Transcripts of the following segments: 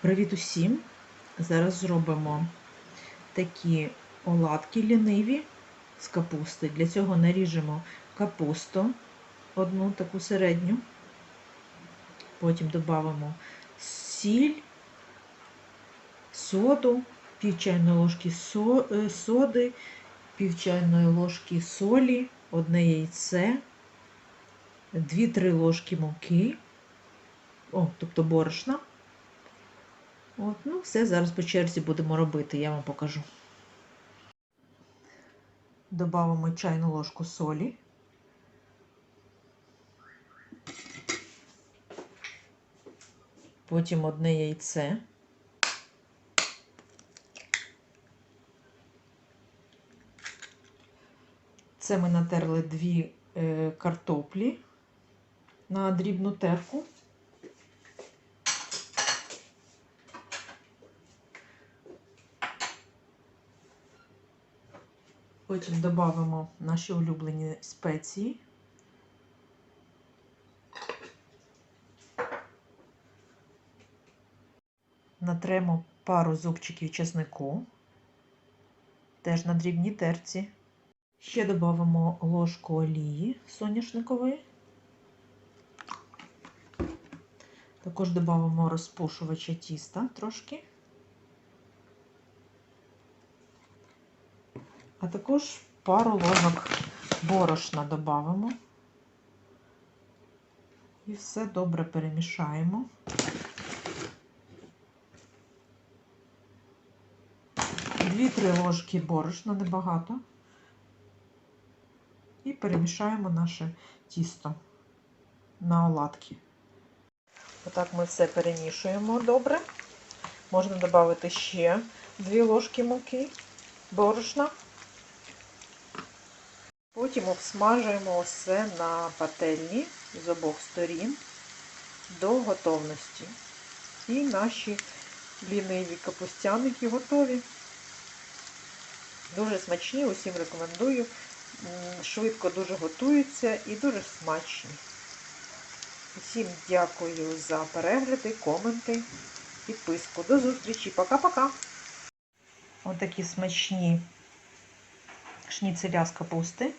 Привіт усім! Зараз зробимо такі оладки ліниві з капусти. Для цього наріжемо капусту, одну таку середню. Потім додамо сіль, соду, пів чайної ложки е, соди, пів чайної ложки солі, одне яйце, 2-3 ложки муки, о, тобто борошна. От, ну, все зараз по черзі будемо робити, я вам покажу. Добавимо чайну ложку солі. Потім одне яйце. Це ми натерли дві е, картоплі на дрібну терку. Потім додамо наші улюблені спеції. Натремо пару зубчиків чеснику, теж на дрібній терці. Ще додамо ложку олії соняшникової. Також додамо розпушувача тіста трошки. А також пару ложок борошна додамо. І все добре перемішаємо. Дві-три ложки борошна, небагато. І перемішаємо наше тісто на оладки. Отак ми все перемішуємо добре. Можна додати ще 2 ложки муки, борошна. Потім обсмажуємо все на пательні з обох сторін до готовності. І наші ліниві капустяники готові. Дуже смачні, усім рекомендую. Швидко дуже готуються і дуже смачні. Усім дякую за перегляди, коменти, підписку. До зустрічі. Пока-пока! Отакі смачні шніцеля з капусти.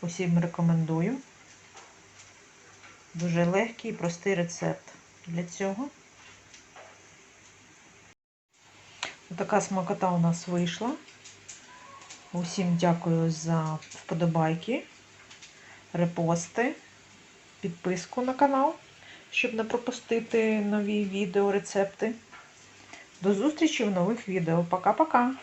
Усім рекомендую. Дуже легкий і простий рецепт для цього. Така смакота у нас вийшла. Усім дякую за вподобайки, репости, підписку на канал, щоб не пропустити нові відео, рецепти. До зустрічі в нових відео. Пока-пока!